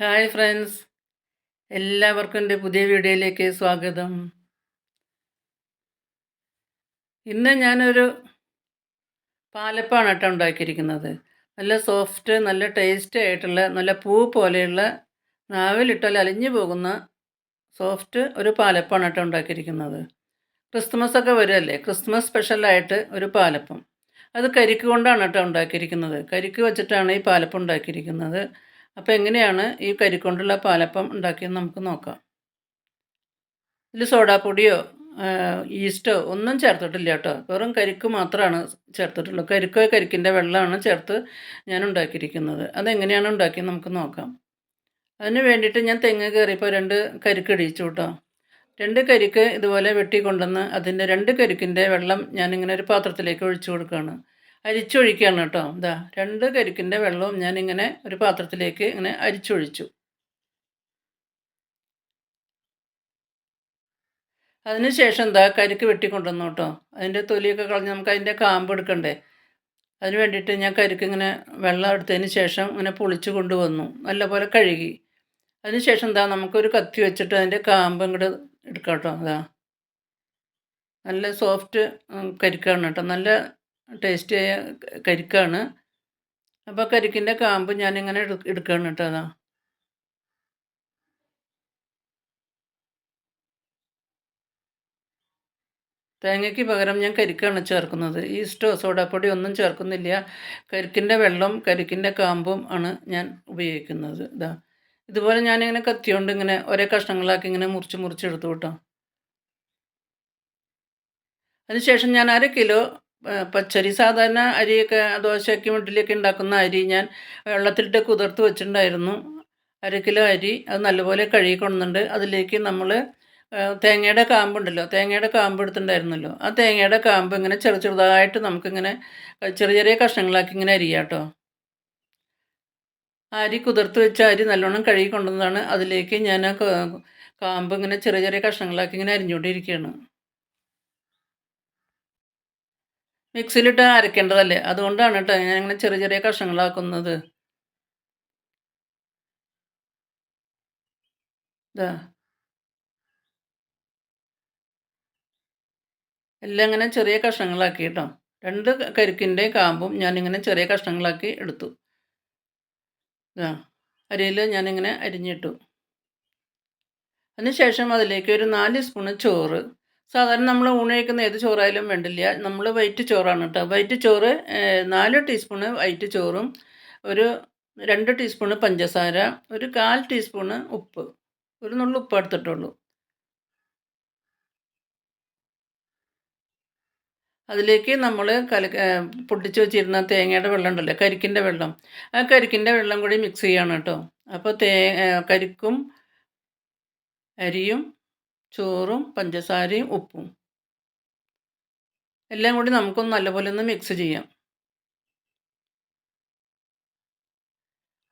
Hi friends എല്ലാവർക്കും എന്റെ പുതിയ വീഡിയോയിലേക്ക് സ്വാഗതം. ഇന്ന് ഞാനൊരു പാലപ്പാണ് കേട്ടോ ഉണ്ടാക്കിയിരിക്കുന്നത്. നല്ല സോഫ്റ്റ് നല്ല ടേസ്റ്റ് ആയിട്ടുള്ള നല്ല പൂ പോലെയുള്ള നാവിലിട്ടാൽ അലിഞ്ഞു പോകുന്ന സോഫ്റ്റ് ഒരു പാലപ്പാണ് കേട്ടോ ഉണ്ടാക്കിയിരിക്കുന്നത്. ക്രിസ്മസ് ഒക്കെ വരുമല്ലേ ക്രിസ്മസ് സ്പെഷ്യലായിട്ട് ഒരു പാലപ്പം. അത് കരിക്ക് കൊണ്ടാണ് കേട്ടോ ഉണ്ടാക്കിയിരിക്കുന്നത്. കരിക്ക് വെച്ചിട്ടാണ് ഈ പാലപ്പം ഉണ്ടാക്കിയിരിക്കുന്നത്. അപ്പോൾ എങ്ങനെയാണ് ഈ കരിക്കൊണ്ടുള്ള പാലപ്പം ഉണ്ടാക്കിയെന്ന് നമുക്ക് നോക്കാം. ഇതിൽ സോഡാപ്പൊടിയോ ഈസ്റ്റോ ഒന്നും ചേർത്തിട്ടില്ല കേട്ടോ. വെറും കരിക്ക് മാത്രമാണ് ചേർത്തിട്ടുള്ളൂ. കരിക്കോ കരിക്കിന്റെ വെള്ളമാണ് ചേർത്ത് ഞാൻ ഉണ്ടാക്കിയിരിക്കുന്നത്. അതെങ്ങനെയാണ് ഉണ്ടാക്കിയത് നമുക്ക് നോക്കാം. അതിന് വേണ്ടിയിട്ട് ഞാൻ തെങ്ങ് കയറിയപ്പോൾ രണ്ട് കരിക്ക് ഇടിച്ചു കേട്ടോ. രണ്ട് കരിക്ക് ഇതുപോലെ വെട്ടി കൊണ്ടുവന്ന് അതിന്റെ രണ്ട് കരിക്കിന്റെ വെള്ളം ഞാനിങ്ങനെ ഒരു പാത്രത്തിലേക്ക് ഒഴിച്ചു കൊടുക്കുകയാണ്. അരിച്ചൊഴിക്കുകയാണ് കേട്ടോ. ഇതാ രണ്ട് കരിക്കിന്റെ വെള്ളവും ഞാനിങ്ങനെ ഒരു പാത്രത്തിലേക്ക് ഇങ്ങനെ അരിച്ചൊഴിച്ചു. അതിനുശേഷം എന്താ കരിക്ക് വെട്ടിക്കൊണ്ടുവന്നു കേട്ടോ. അതിന്റെ തൊലിയൊക്കെ കളഞ്ഞ് നമുക്ക് അതിന്റെ കാമ്പ് എടുക്കണ്ടേ? അതിന് വേണ്ടിയിട്ട് ഞാൻ കരിക്ക് ഇങ്ങനെ വെള്ളം എടുത്തതിന് ശേഷം ഇങ്ങനെ പൊളിച്ച് കൊണ്ടുവന്നു. നല്ലപോലെ കഴുകി. അതിനുശേഷം എന്താ നമുക്കൊരു കത്തി വെച്ചിട്ട് അതിന്റെ കാമ്പ് ഇങ്ങോട്ട് എടുക്കാം കേട്ടോ. അതാ നല്ല സോഫ്റ്റ് കരിക്കാണ് കേട്ടോ. നല്ല ടേസ്റ്റിയായ കരിക്കാണ്. അപ്പോൾ കരിക്കിന്റെ കാമ്പ് ഞാനിങ്ങനെ എടു എടുക്കുകയാണ് കേട്ടോ അതാ. തേങ്ങയ്ക്ക് പകരം ഞാൻ കരിക്കാണ് ചേർക്കുന്നത്. ഈസ്റ്റോ സോഡാപ്പൊടി ഒന്നും ചേർക്കുന്നില്ല. കരിക്കിന്റെ വെള്ളം കരിക്കിന്റെ കാമ്പും ആണ് ഞാൻ ഉപയോഗിക്കുന്നത്. ഇതാ. ഇതുപോലെ ഞാനിങ്ങനെ കത്തിയോണ്ട് ഇങ്ങനെ ഒരേ കഷ്ണങ്ങളാക്കി ഇങ്ങനെ മുറിച്ച് മുറിച്ചെടുത്തു കേട്ടോ. അതിനുശേഷം ഞാൻ അര കിലോ പച്ചരി സാധാരണ അരിയൊക്കെ ദോശയ്ക്കും ഇഡ്ഡലിയൊക്കെ ഉണ്ടാക്കുന്ന അരി ഞാൻ വെള്ളത്തിലിട്ട് കുതിർത്ത് വെച്ചിട്ടുണ്ടായിരുന്നു. അര കിലോ അരി അത് നല്ലപോലെ കഴുകി കൊണ്ടുണ്ട് അതിലേക്ക് നമ്മൾ തേങ്ങയുടെ കാമ്പുണ്ടല്ലോ തേങ്ങയുടെ കാമ്പ് എടുത്തിട്ടുണ്ടായിരുന്നല്ലോ. ആ തേങ്ങയുടെ കാമ്പ് ഇങ്ങനെ ചെറു ചെറുതായിട്ട് നമുക്കിങ്ങനെ ചെറിയ ചെറിയ കഷ്ണങ്ങളാക്കി ഇങ്ങനെ അരിയാം കേട്ടോ. അരി കുതിർത്ത് വെച്ച അരി നല്ലോണം കഴുകി കൊണ്ടുവന്നതാണ്. അതിലേക്ക് ഞാൻ കാമ്പ് ഇങ്ങനെ ചെറിയ ചെറിയ കഷ്ണങ്ങളാക്കി ഇങ്ങനെ അരിഞ്ഞുകൊണ്ടിരിക്കുകയാണ്. മിക്സിയിലിട്ട് അരക്കേണ്ടതല്ലേ? അതുകൊണ്ടാണ് കേട്ടോ ഞാൻ ഇങ്ങനെ ചെറിയ ചെറിയ കഷ്ണങ്ങളാക്കുന്നത്. എല്ലാം ഇങ്ങനെ ചെറിയ കഷ്ണങ്ങളാക്കി കേട്ടോ രണ്ട് കരിക്കിന്റെ കാമ്പും ഞാനിങ്ങനെ ചെറിയ കഷ്ണങ്ങളാക്കി എടുത്തു. ഇതാ അരിയിൽ ഞാനിങ്ങനെ അരിഞ്ഞിട്ടു. അതിനുശേഷം അതിലേക്ക് ഒരു നാല് സ്പൂണ് ചോറ്. സാധാരണ നമ്മൾ ഊണയിക്കുന്ന ഏത് ചോറായാലും വേണ്ടില്ല. നമ്മൾ വൈറ്റ് ചോറാണ് കേട്ടോ. വൈറ്റ് ചോറ് നാല് ടീസ്പൂണ് വൈറ്റ് ചോറും ഒരു രണ്ട് ടീസ്പൂണ് പഞ്ചസാര ഒരു കാൽ ടീസ്പൂണ് ഉപ്പ്. ഒരു നുള്ളു ഉപ്പ് എടുത്തിട്ടുള്ളൂ. അതിലേക്ക് നമ്മൾ കല പൊട്ടിച്ച് വെച്ചിരുന്ന തേങ്ങയുടെ വെള്ളം ഉണ്ടല്ലോ കരിക്കിന്റെ വെള്ളം. ആ കരിക്കിന്റെ വെള്ളം കൂടി മിക്സ് ചെയ്യണം കേട്ടോ. അപ്പോൾ തേ കരിക്കും അരിയും ചോറും പഞ്ചസാരയും ഉപ്പും. എല്ലാം കൂടി നമുക്കൊന്ന് നല്ലപോലെ ഒന്ന് മിക്സ് ചെയ്യാം.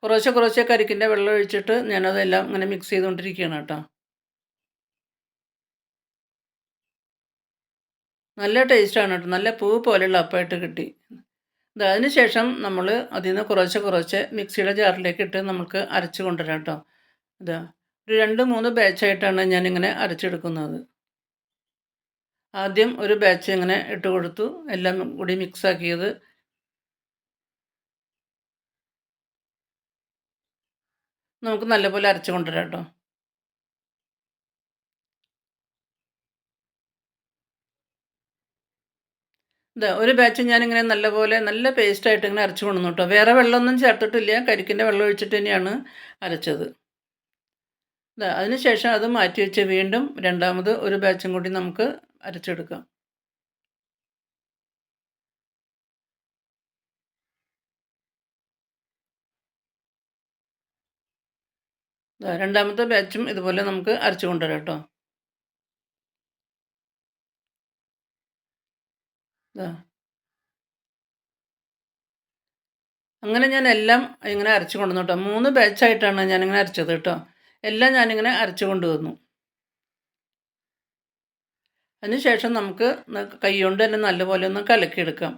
കുറേശ്ശെ കുറേശ്ശെ കരിക്കിന്റെ വെള്ളം ഒഴിച്ചിട്ട് ഞാനതെല്ലാം ഇങ്ങനെ മിക്സ് ചെയ്തുകൊണ്ടിരിക്കുകയാണ് കേട്ടോ. നല്ല ടേസ്റ്റാണ് കേട്ടോ. നല്ല പൂ പോലെയുള്ള അപ്പമായിട്ട് കിട്ടി. അതിന് ശേഷം നമ്മൾ അതിൽ നിന്ന് കുറച്ച് കുറച്ച് മിക്സിയുടെ ജാറിലേക്ക് ഇട്ട് നമുക്ക് അരച്ച് കൊണ്ടുവരാം കേട്ടോ. ഇതാ രണ്ട് മൂന്ന് ബാച്ചായിട്ടാണ് ഞാനിങ്ങനെ അരച്ചെടുക്കുന്നത്. ആദ്യം ഒരു ബാച്ച് ഇങ്ങനെ ഇട്ട് കൊടുത്തു. എല്ലാം കൂടി മിക്സാക്കിയത് നമുക്ക് നല്ലപോലെ അരച്ച് കൊണ്ടുവരാം കേട്ടോ. ഇതാ ഒരു ബാച്ച് ഞാനിങ്ങനെ നല്ലപോലെ നല്ല പേസ്റ്റായിട്ട് ഇങ്ങനെ അരച്ച് കൊണ്ടുവന്നു കേട്ടോ. വേറെ വെള്ളമൊന്നും ചേർത്തിട്ടില്ല. കരിക്കിന്റെ വെള്ളം ഒഴിച്ചിട്ട് തന്നെയാണ് അരച്ചത്. അതിനുശേഷം അത് മാറ്റി വെച്ച് വീണ്ടും രണ്ടാമത് ഒരു ബാച്ചും കൂടി നമുക്ക് അരച്ചെടുക്കാം. രണ്ടാമത്തെ ബാച്ചും ഇതുപോലെ നമുക്ക് അരച്ചു കൊണ്ടുവരാം കേട്ടോ. അങ്ങനെ ഞാൻ എല്ലാം ഇങ്ങനെ അരച്ചു കൊണ്ടുവന്നു കേട്ടോ. മൂന്ന് ബാച്ചായിട്ടാണ് ഞാനിങ്ങനെ അരച്ചത് കേട്ടോ. എല്ലാം ഞാനിങ്ങനെ അരച്ചു കൊണ്ടുവന്നു. അതിനുശേഷം നമുക്ക് കൈ കൊണ്ട് തന്നെ നല്ലപോലെ ഒന്ന് കലക്കിയെടുക്കാം.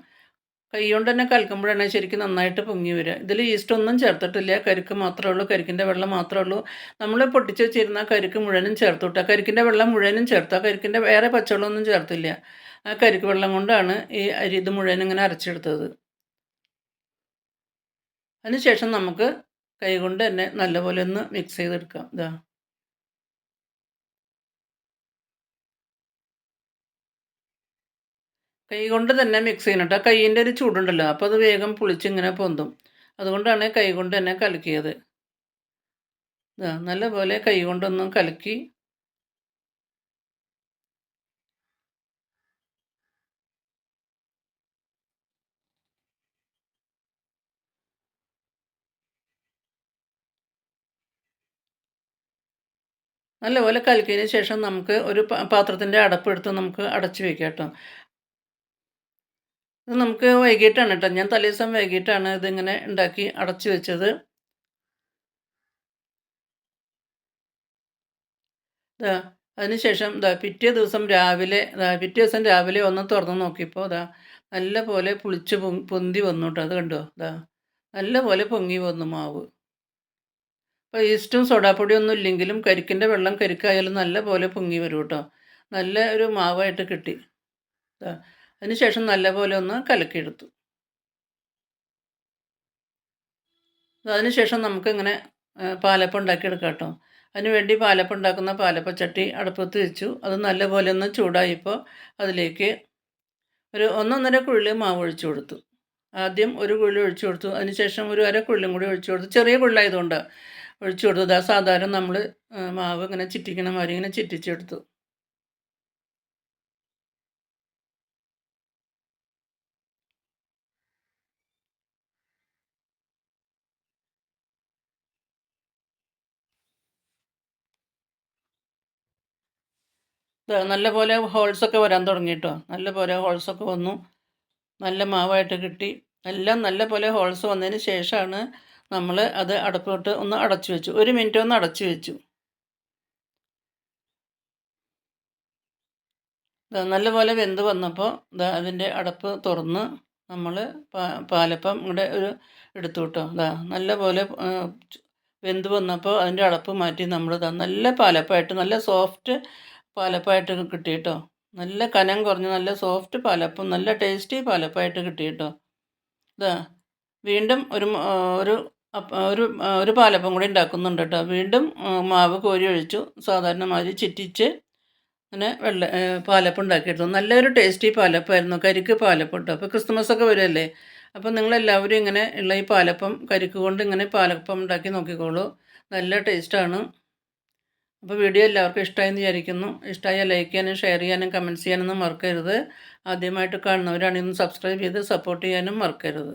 കൈ കൊണ്ട് തന്നെ കലക്കുമ്പോഴാണ് ശരിക്കും നന്നായിട്ട് പൊങ്ങി വരിക. ഇതിൽ ഈസ്റ്റ് ഒന്നും ചേർത്തിട്ടില്ല. കരിക്ക് മാത്രമേ ഉള്ളൂ. കരിക്കിന്റെ വെള്ളം മാത്രമേ ഉള്ളൂ. നമ്മൾ പൊട്ടിച്ച് വെച്ചിരുന്ന കരിക്ക് മുഴുവനും ചേർത്ത് വിട്ടാൽ കരിക്കിന്റെ വെള്ളം മുഴുവനും ചേർത്താൽ കരിക്കിന്റെ വേറെ പച്ചവെള്ളമൊന്നും ചേർത്തില്ല. ആ കരിക്ക് വെള്ളം കൊണ്ടാണ് ഈ അരി ഇത് മുഴുവൻ ഇങ്ങനെ അരച്ചെടുത്തത്. അതിനുശേഷം നമുക്ക് കൈ കൊണ്ട് തന്നെ നല്ലപോലെ ഒന്ന് മിക്സ് ചെയ്തെടുക്കാം. ഇതാ കൈ കൊണ്ട് തന്നെ മിക്സ് ചെയ്യണം കേട്ടോ. ഒരു ചൂടുണ്ടല്ലോ. അപ്പോൾ അത് വേഗം പുളിച്ചിങ്ങനെ പൊന്തും. അതുകൊണ്ടാണ് കൈ കൊണ്ട് തന്നെ കലക്കിയത്. ഇതാ നല്ലപോലെ കൈ കൊണ്ടൊന്നും കലക്കി നല്ലപോലെ കലക്കിയതിന് ശേഷം നമുക്ക് ഒരു പാത്രത്തിന്റെ അടപ്പെടുത്ത് നമുക്ക് അടച്ചു വെക്കാം കേട്ടോ. ഇത് നമുക്ക് വൈകിട്ടാണ് കേട്ടോ. ഞാൻ തലേദിവസം വൈകിട്ടാണ് ഇതിങ്ങനെ ഉണ്ടാക്കി അടച്ചു വെച്ചത്. ഇതാ അതിനുശേഷം ഇതാ പിറ്റേ ദിവസം രാവിലെ പിറ്റേ ദിവസം രാവിലെ ഒന്ന് തുറന്ന് നോക്കിയപ്പോൾ ഇതാ നല്ല പോലെ പുളിച്ച് പൊന്തി വന്നു കേട്ടോ. അത് കണ്ടോ? ഇതാ നല്ല പോലെ പൊങ്ങി വന്നു മാവ്. അപ്പോൾ ഈസ്റ്റും സോഡാപ്പൊടിയൊന്നും ഇല്ലെങ്കിലും കരിക്കിന്റെ വെള്ളം കരിക്കായാലും നല്ല പോലെ പൊങ്ങി വരും കേട്ടോ നല്ല ഒരു മാവായിട്ട് കിട്ടി. അതിനുശേഷം നല്ലപോലെ ഒന്ന് കലക്കിയെടുത്തു. അതിനുശേഷം നമുക്കിങ്ങനെ പാലപ്പം ഉണ്ടാക്കിയെടുക്കാം കേട്ടോ അതിനുവേണ്ടി പാലപ്പം ഉണ്ടാക്കുന്ന പാലപ്പച്ചട്ടി അടുപ്പത്ത് വെച്ചു. അത് നല്ല പോലെ ഒന്ന് ചൂടായപ്പോൾ അതിലേക്ക് ഒരു ഒന്നൊന്നര കുഴി മാവ് ഒഴിച്ചു കൊടുത്തു. ആദ്യം ഒരു കുഴി ഒഴിച്ചു കൊടുത്തു. അതിനുശേഷം ഒരു അര കുഴിലും കൂടി ഒഴിച്ചു കൊടുത്തു. ചെറിയ കുഴിലായതുകൊണ്ട് ഒഴിച്ചു കൊടുത്തത് ആ സാധാരണ നമ്മൾ മാവ് ഇങ്ങനെ ചിറ്റിക്കണ മാതിരി ഇങ്ങനെ ചിറ്റിച്ചെടുത്തു നല്ലപോലെ ഹോൾസൊക്കെ വരാൻ തുടങ്ങി കേട്ടോ നല്ലപോലെ ഹോൾസൊക്കെ വന്നു. നല്ല മാവായിട്ട് കിട്ടി. എല്ലാം നല്ല പോലെ ഹോൾസ് വന്നതിന് ശേഷമാണ് നമ്മൾ അത് അടപ്പോട്ട് ഒന്ന് അടച്ചു വെച്ചു. ഒരു മിനിറ്റ് ഒന്ന് അടച്ചു വെച്ചു. നല്ലപോലെ വെന്ത് വന്നപ്പോൾ ഇതാ അതിന്റെ അടപ്പ് തുറന്ന് നമ്മൾ പാലപ്പം ഇവിടെ ഒരു എടുത്തു കേട്ടോ ഇതാ നല്ലപോലെ വെന്ത് വന്നപ്പോൾ അതിന്റെ അടപ്പ് മാറ്റി നമ്മൾ ഇതാ നല്ല പാലപ്പമായിട്ട് നല്ല സോഫ്റ്റ് പാലപ്പമായിട്ട് കിട്ടി കേട്ടോ നല്ല കനം കുറഞ്ഞ് നല്ല സോഫ്റ്റ് പാലപ്പം നല്ല ടേസ്റ്റി പാലപ്പമായിട്ട് കിട്ടി കേട്ടോ ഇതാ വീണ്ടും ഒരു ഒരു ഒരു ഒരു പാലപ്പം കൂടി ഉണ്ടാക്കുന്നുണ്ട് കേട്ടോ. വീണ്ടും മാവ് കോരി ഒഴിച്ചു. സാധാരണ മാതിരി ചിറ്റിച്ച് അങ്ങനെ വെള്ള പാലപ്പം ഉണ്ടാക്കിയെടുത്തു. നല്ലൊരു ടേസ്റ്റി പാലപ്പമായിരുന്നു. കരിക്ക് പാലപ്പം കേട്ടോ അപ്പോൾ ക്രിസ്മസ് ഒക്കെ വരുമല്ലേ അപ്പോൾ നിങ്ങളെല്ലാവരും ഇങ്ങനെ ഉള്ള ഈ പാലപ്പം കരിക്ക് കൊണ്ട് ഇങ്ങനെ പാലപ്പം ഉണ്ടാക്കി നോക്കിക്കോളൂ. നല്ല ടേസ്റ്റാണ്. അപ്പോൾ വീഡിയോ എല്ലാവർക്കും ഇഷ്ടമായെന്ന് വിചാരിക്കുന്നു. ഇഷ്ടമായ ലൈക്ക് ചെയ്യാനും ഷെയർ ചെയ്യാനും കമന്റ്സ് ചെയ്യാനൊന്നും മറക്കരുത്. ആദ്യമായിട്ട് കാണുന്നവരാണെങ്കിൽ സബ്സ്ക്രൈബ് ചെയ്ത് സപ്പോർട്ട് ചെയ്യാനും മറക്കരുത്.